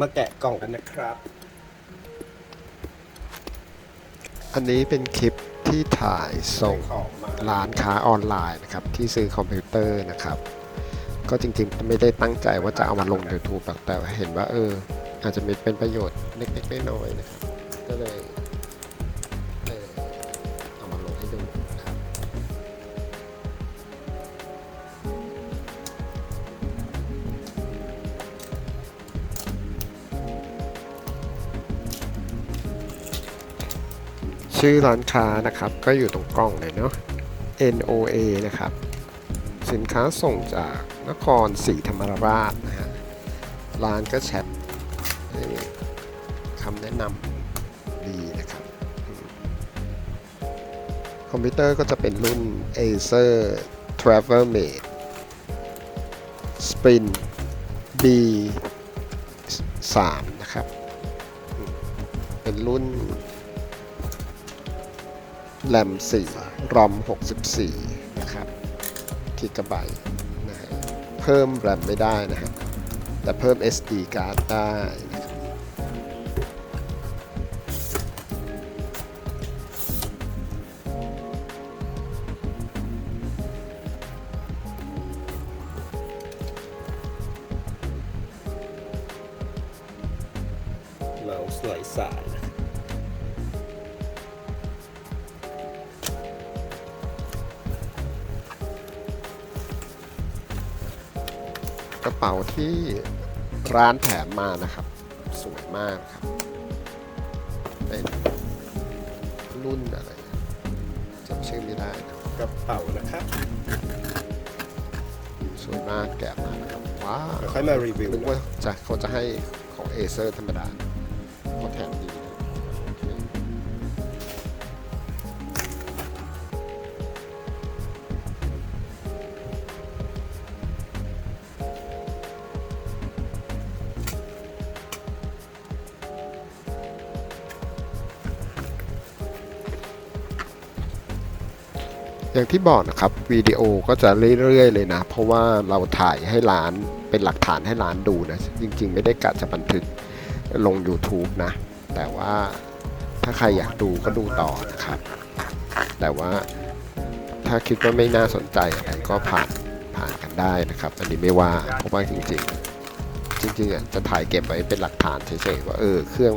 มาแกะกล่องกันนะครับ อันนี้เป็นคลิปที่ถ่ายส่งร้านค้าออนไลน์นะครับที่ซื้อคอมพิวเตอร์นะครับ ก็จริงๆไม่ได้ตั้งใจว่าจะเอามาลง YouTube แต่เห็นว่าเอออาจจะมีเป็นประโยชน์เล็กๆน้อยๆนะครับก็เลย ชื่อร้านค้านะครับ ก็อยู่ตรงกล้องเลยเนาะ NOA นะครับ สินค้าส่งจากนครศรีธรรมราชนะฮะ ร้านก็แชทคำแนะนำดีนะครับ คอมพิวเตอร์ก็จะเป็นรุ่น Acer Travelmate Spin B 3นะครับ เป็นรุ่น แรม4รอม64 นะครับกิกะไบต์นะฮะเพิ่มแรมไม่ได้นะฮะแต่เพิ่ม SD card ได้นะครับเมาส์ไหลสายนะ กระเป๋าที่ร้านแถมมานะครับ สวยมากครับ เป็นรุ่นอะไรจำชื่อไม่ได้นะกระเป๋านะครับ สวยมากแกะมานะครับว้าวเดี๋ยวค่อยมารีวิวนึกนะว่าจะเขาจะให้ของเอเซอร์ธรรมดาเขาแถมดี อย่างที่บอกนะครับวิดีโอก็จะเรื่อยๆเลยนะ เพราะว่าเราถ่ายให้ร้านเป็นหลักฐานให้ร้านดูนะ จริงๆ ไม่ได้กะจะบันทึกลง YouTube นะ แต่ว่าถ้าใครอยากดูก็ดูต่อนะครับ แต่ว่าถ้าคิดว่าไม่น่าสนใจอะไรก็ผ่านผ่านกันได้นะครับ อันนี้ไม่ว่าเพราะว่าจริง ๆ จริงๆอะจะถ่ายเก็บไว้เป็นหลักฐานเฉยๆว่าเออเครื่อง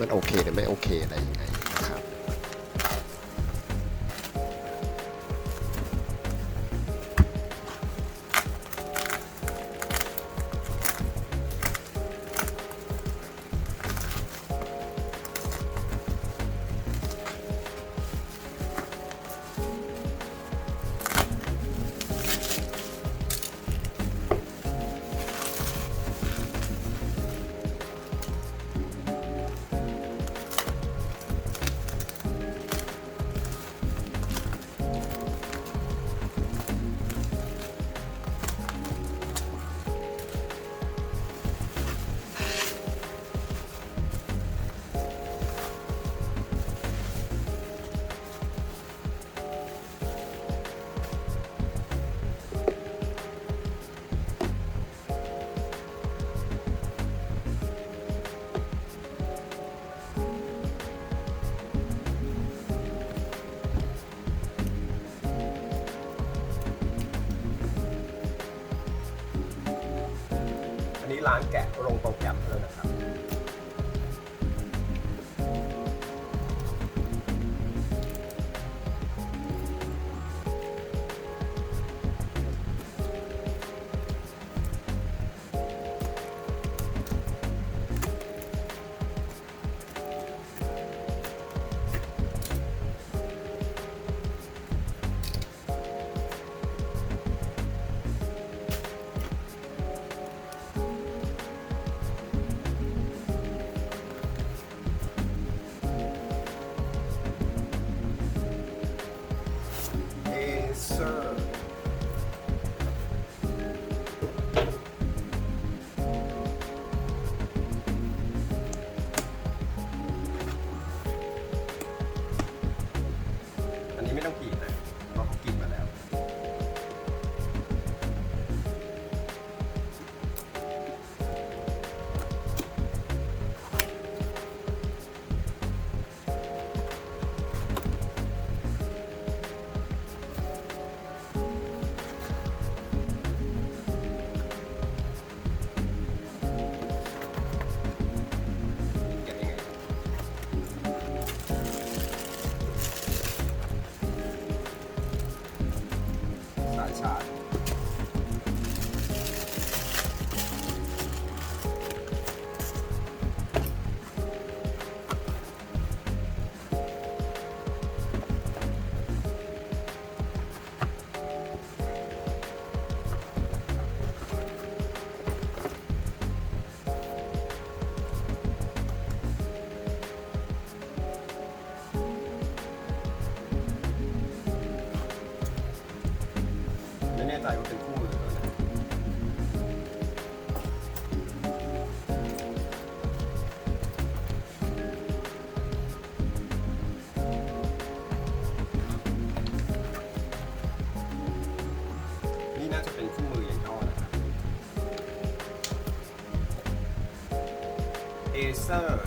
มันโอเคหรือไม่โอเคอะไรยังไง ร้านแกะลงโปรแกรมแล้วนะครับ Racer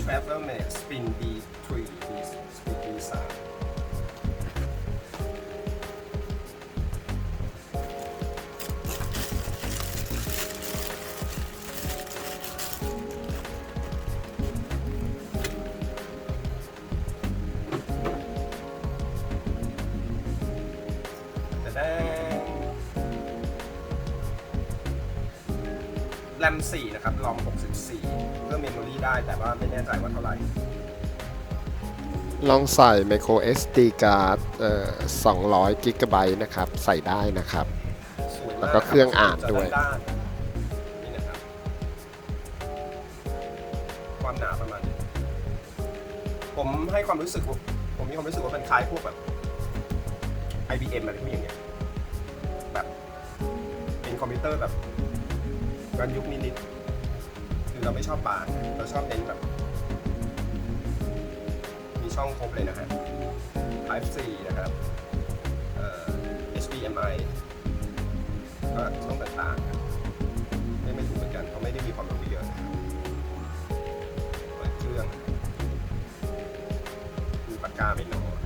12 Max Spin Beat. ลองใส่ micro SD card เอ่อ200กิกะไบต์นะครับ ใส่ได้นะครับสวยมากแล้วก็เครื่องอ่านด้วย จะด้านๆนี่นะครับ ความหนาประมาณนี้ผมให้ความรู้สึกว่าผมมีความรู้สึกว่าเป็นคล้ายพวกแบบ IBM อะไรพวกอย่างเงี้ยแบบเป็นคอมพิวเตอร์แบบย้อนยุคนิดๆคือเราไม่ชอบบางเราชอบเน้นแบบมี ช่องครบเลยนะฮะ Type C นะครับ HDMI ก็ช่องต่างๆไม่ไม่ถูกเหมือนกันเขาไม่ได้มีความรู้เยอะนะครับเปิดเครื่องมีปากกาไม่นอ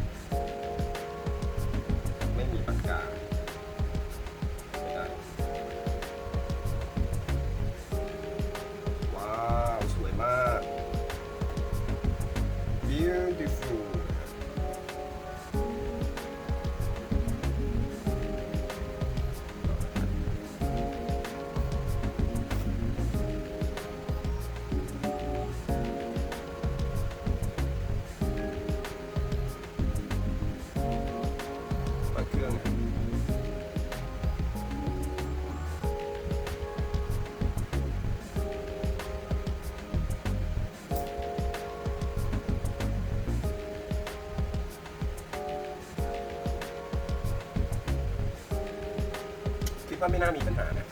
ว่าไม่น่ามีปัญหานะ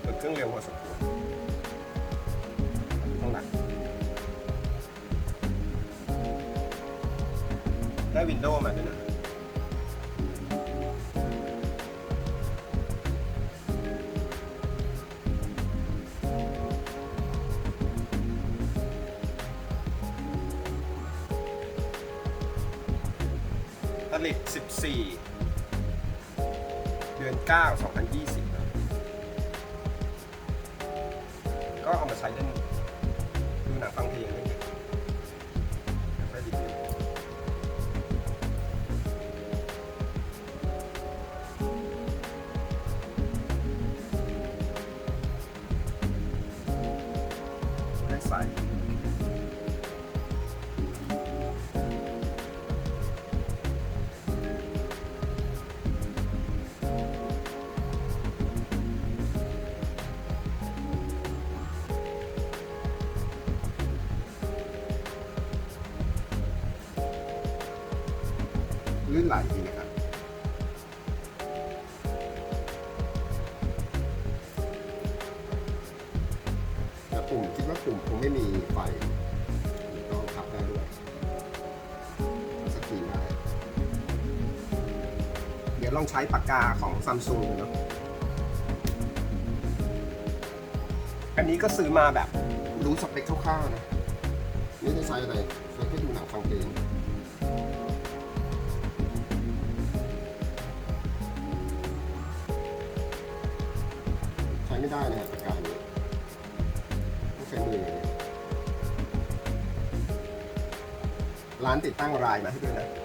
เปิดเครื่องเร็วพอสมควรต้องหนักได้วินโดว์มาด้วยนะ ลองใช้ปากกาของซัมซุงเนาะอันนี้ก็ซื้อมาแบบรู้สเปคคร่าวๆนะไม่ได้ใช้อะไรใช้แค่ดูหนังฟังเพลงใช้ไม่ได้นะครับปากกานี้ต้องใช้มือร้านติดตั้งลายมาให้ด้วยนะ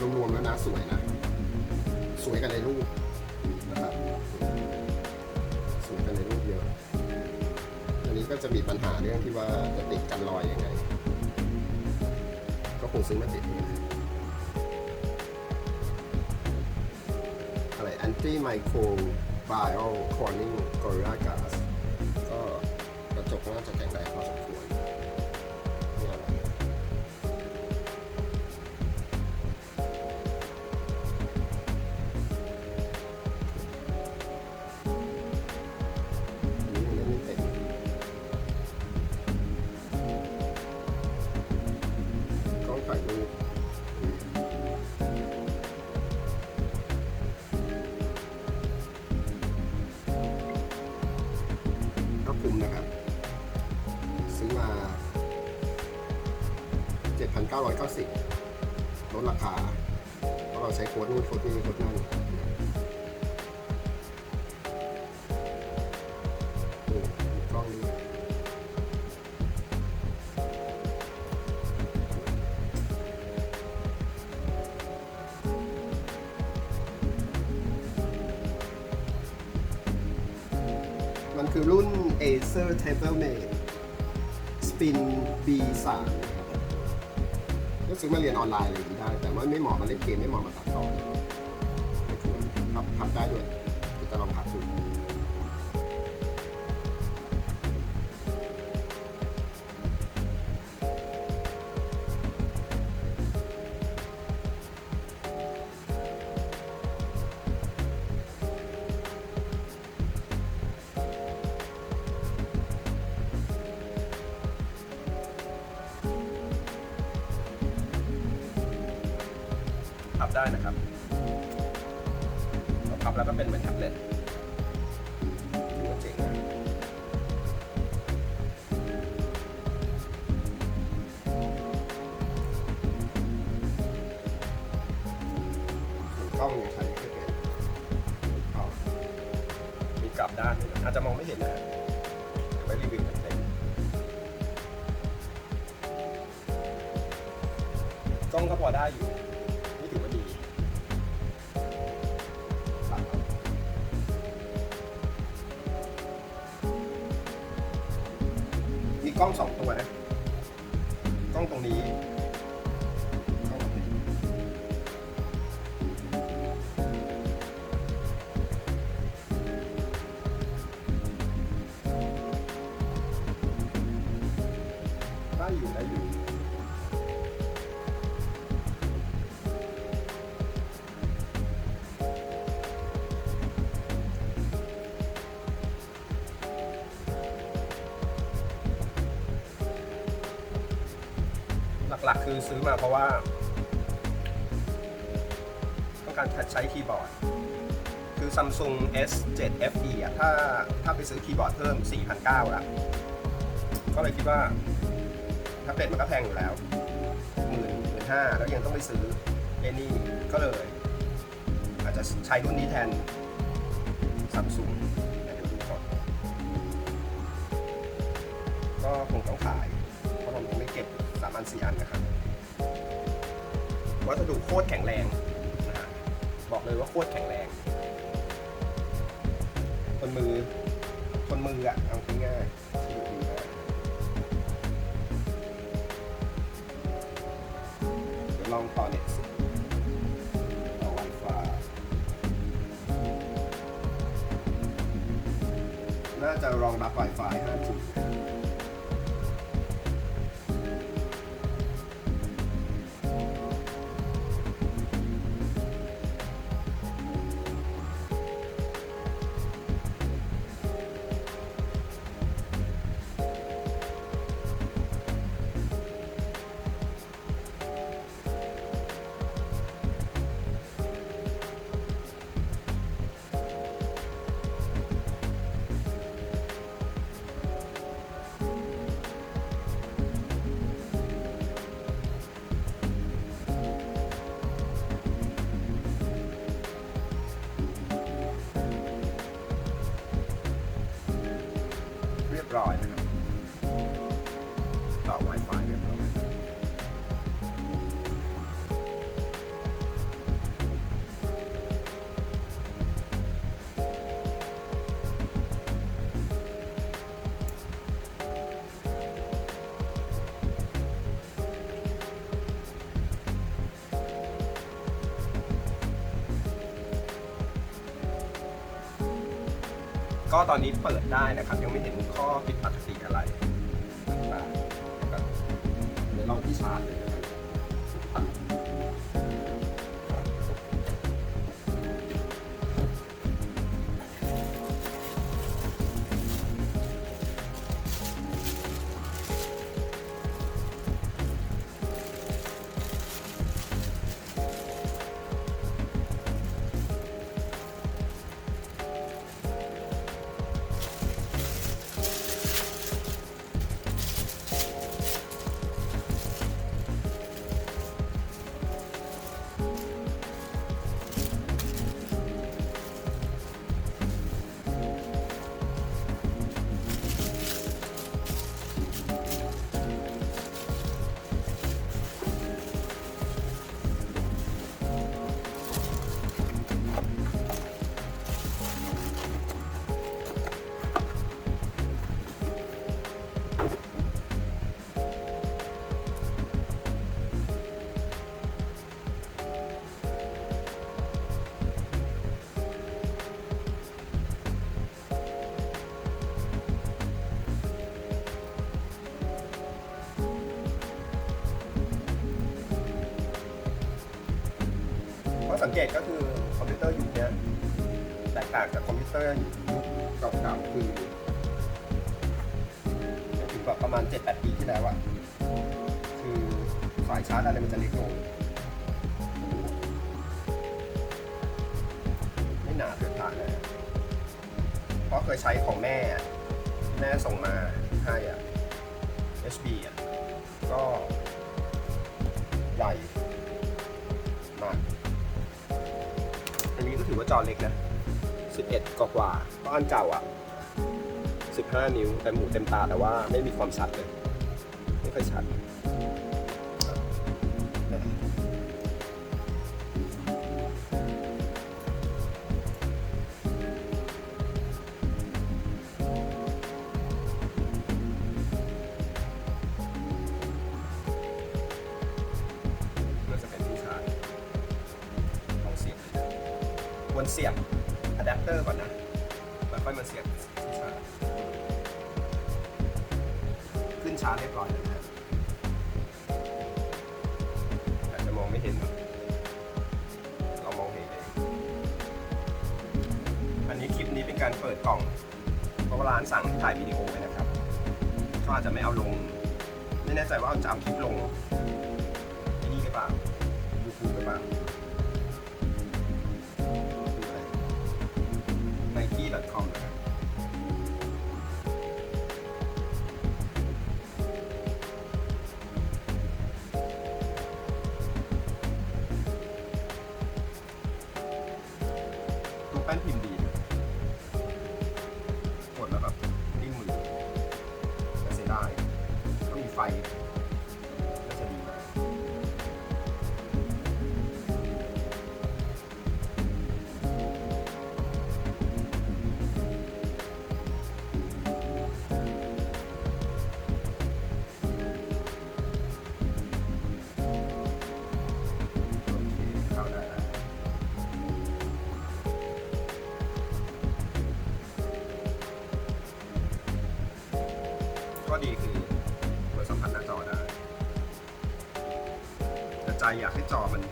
รวมๆแล้วนะสวยนะ สวยกันในรูปนะครับสวยกันในรูปเยอะอันนี้ก็จะมีปัญหาเรื่องที่ว่าจะติดกันรอยยังไง ก็คงซื้อมาติดอะไร anti microbial corning gorilla glass ก็กระจกน่าจะแข็งแรงพอสมควร 990 ลดราคาเพราะเราใช้โค้ดนู่นโค้ดนี้โค้ดนั่น ซื้อมาเรียนออนไลน์อะไรอย่างนี้ได้ แต่ว่าไม่เหมาะมาเล่นเกมไม่เหมาะมาตัดต่อไม่ควรทำทำได้ด้วยจะลองหัดดูตร กล้องยังใช้ไม่เป็นเอามีกลับด้านนะอาจจะมองไม่เห็นนะไว้รีวิวเต็มๆกล้องก็พอได้อยู่นี่ถือว่าดีมีกล้องสองตัวนะ กล้องตรงนี้ หลักๆ คือซื้อมาเพราะว่า ต้องการใช้คีย์บอร์ด คือ Samsung S7 FE อะถ้าถ้าไปซื้อคีย์บอร์ดเพิ่ม 4,900ละก็เลยคิดว่าแท็บเล็ตมันก็แพงอยู่แล้วหมื่นหมื่นห้าแล้วยังต้องไปซื้อเอนี่ก็เลย อาจจะใช้รุ่นนี้แทนซัมซุงเดี๋ยวดูก่อนก็คงต้องขาย สามอันสี่อันนะครับ วัสดุโคตรแข็งแรงนะฮะบอกเลยว่าโคตรแข็งแรง คนมือ คนมืออะเอาง่ายๆที่ดีมากเดี๋ยวลองต่อเน็ตสิต่อ Wi-Fi น่าจะรองรับ Wi-Fi 5G เก็ตอนนี้เปิดได้นะครับ ยังไม่เห็นข้อผิดปกติอะไรต่างๆนะครับเดี๋ยวลองที่ชาร์จเลย สังเกตก็คือคอมพิวเตอร์ยุคเนี้ยแตกต่างจากคอมพิวเตอร์ยุคเก่าๆคือถึงแบบประมาณ 7-8 ปีที่แล้วอะคือสายชาร์จอะไรมันจะเล็กลงไม่หนาเกินผ่านเลยเพราะเคยใช้ของแม่ แม่ส่งมาให้อะ HB อะก็ใหญ่ ว่าจอเล็กนะ 11 กว่ากว่าๆเพราะอันเก่าอะ 15 นิ้วแต่หมูเต็มตาแต่ว่าไม่มีความชัดเลย ไม่ค่อยชัด วรเสียบอะแดปเตอร์ก่อนนะแล้วค่อยมาเสียบขึ้นชาร์จเรียบร้อยแล้วนะครับอาจจะมองไม่เห็น เรามองเห็นเองอันนี้คลิปนี้เป็นการเปิดกล่องเพราะร้านสั่งถ่ายวิดีโอไว้นะครับ ก็อาจจะไม่เอาลง ไม่แน่ใจว่าจะเอาคลิปลง ดีคือเปิดสัมผัสหน้าจอได้ แต่ใจอยากให้จอมัน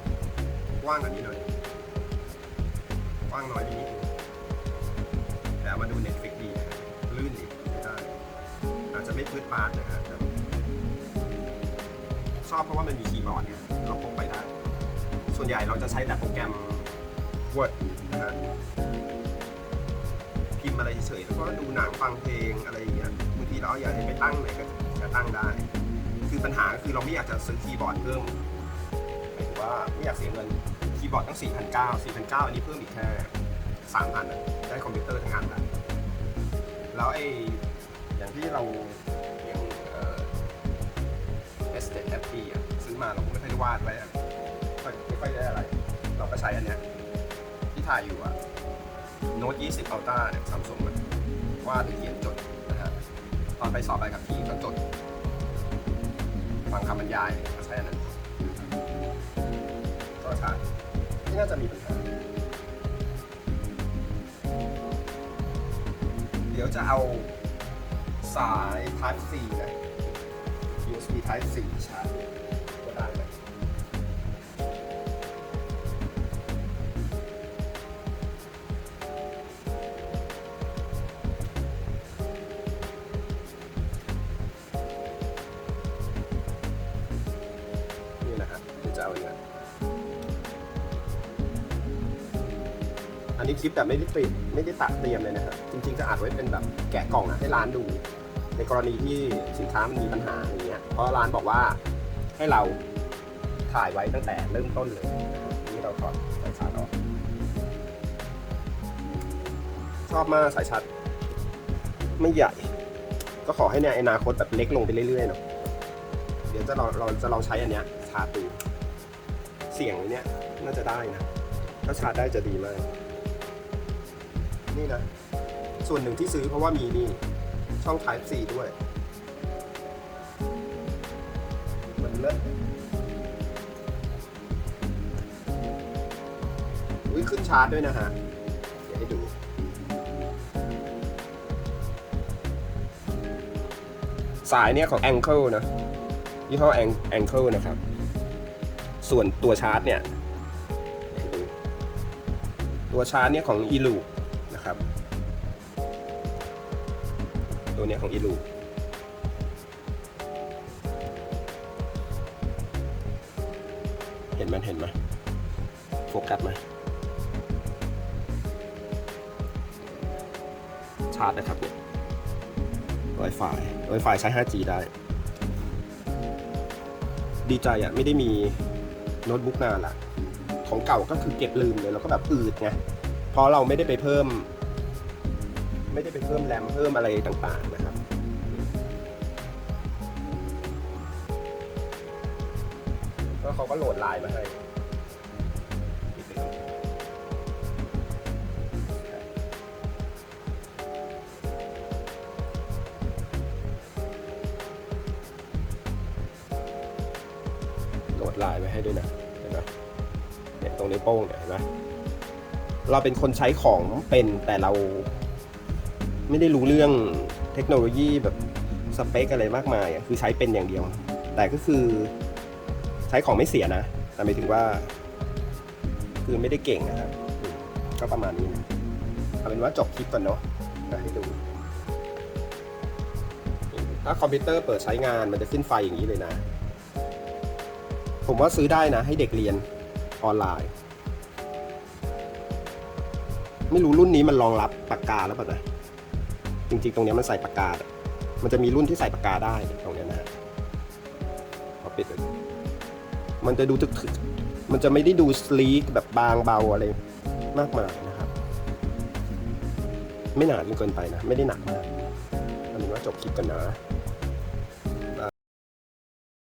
กว้างกว่านี้หน่อย กว้างน้อยไปนิดนึงแต่มาดู Netflix ดีลื่นดีได้ อาจจะไม่พืดปาดนะฮะชอบเพราะว่ามันมีคีย์บอร์ดเนี่ยเราพกไปได้ ส่วนใหญ่เราจะใช้แต่โปรแกรม Word นะพิมพ์อะไรเฉยแล้วก็ดูหนังฟังเพลงอะไรอย่างเงี้ยางทีเราอยากให้ไปตั้งไหนก็จะตั้งได้ คือปัญหาคือเราไม่อยากจะซื้อคีย์บอร์ดเพิ่มหมายถึงว่าไม่อยากเสียเงินคีย์บอร์ดตั้ง 4,900 4,900 อันนี้เพิ่มอีกแค่3,000ได้คอมพิวเตอร์ทั้งอันแล้วแล้วไอ้อย่างที่เราอย่างเอ่อ S 7 FP อะซื้อมาเราก็ไม่ค่อยได้วาดไว้ไม่ค่อยได้อะไร เราก็ใช้อันเนี้ยที่ถ่ายอยู่อะโน้ต20 Ultra เนี่ยซัมซุงวาดหรือเขียนจด ตอนไปสอบไปกับพี่ก็จดฟังคำบรรยายก็ใช้อันนั้นก็ใช้ไม่น่าจะมีปัญหา เดี๋ยวจะเอาสาย Type C นะ USB Type C ชาร์จ คลิปแต่ไม่ได้ติดไม่ได้ตัดเตรียมเลยนะครับจริงๆจะอัดไว้เป็นแบบแกะกล่องอะให้ร้านดู ในกรณีที่สินค้ามันมีปัญหาอย่างเงี้ยเพราะร้านบอกว่าให้เราถ่ายไว้ตั้งแต่เริ่มต้นเลยนี่เราถอดสายชาร์จออกชอบมากสายชาร์จไม่ใหญ่ ก็ขอให้ในอนาคตแบบเล็กลงไปเรื่อยๆเนาะเดี๋ยวจะลองเราจะลองใช้อันเนี้ยชาร์จดูเสียงเนี้ยน่าจะได้นะ ถ้าชาร์จได้จะดีมาก นี่นะ ส่วนหนึ่งที่ซื้อเพราะว่ามีนี่ ช่อง Type C ด้วย มันเลิศอุ้ยขึ้นชาร์จด้วยนะฮะ เดี๋ยวให้ดูสายเนี่ยของ Angle นะยี่ห้อ An- Angle นะครับ ส่วนตัวชาร์จเนี่ย ตัวชาร์จเนี่ยของ e l u น ตัวเนี้ยของ e l u เห็นมันเห็นไหมโฟกัสไหมชาร์จนะครับเนี่ย Wi-Fi Wi-Fi ใช้ 5G ได้ ดีใจอะ ไม่ได้มีโน้ตบุ๊กนานละของเก่าก็คือเก็บลืมเลย แล้วก็แบบอืดไงเพราะเราไม่ได้ไปเพิ่ม ไม่ได้ไปเพิ่มแรมเพิ่มอะไรต่างๆนะครับก็เขาก็โหลดไลน์มาให้ปิดไปก่อนโหลดไลน์มาให้ด้วยนะเห็นไหมเนี่ยตรงนิ้วโป้งเนี่ยเห็นไหมเราเป็นคนใช้ของเป็นแต่เรา ไม่ได้รู้เรื่องเทคโนโลยีแบบสเปคอะไรมากมายอะคือใช้เป็นอย่างเดียว แต่ก็คือใช้ของไม่เสียนะ แต่หมายถึงว่า คือไม่ได้เก่งนะครับ ก็ประมาณนี้นะเอาเป็นว่าจบคลิปก่อนเนาะให้ดู ถ้าคอมพิวเตอร์เปิดใช้งานมันจะขึ้นไฟอย่างนี้เลยนะ ผมว่าซื้อได้นะ ให้เด็กเรียนออนไลน์ ไม่รู้รุ่นนี้มันรองรับปากกาแล้วเปล่านะ จริงๆ ตรงนี้มันใส่ปากกา มันจะมีรุ่นที่ใส่ปากกาได้ตรงนี้นะพอปิดมันจะดูถึกมันจะไม่ได้ดูสลีกแบบบางเบาอะไรมากมายนะครับ ไม่หนาจนเกินไปนะ ไม่ได้หนักมากอันนี้ว่าจบคลิปกันนะ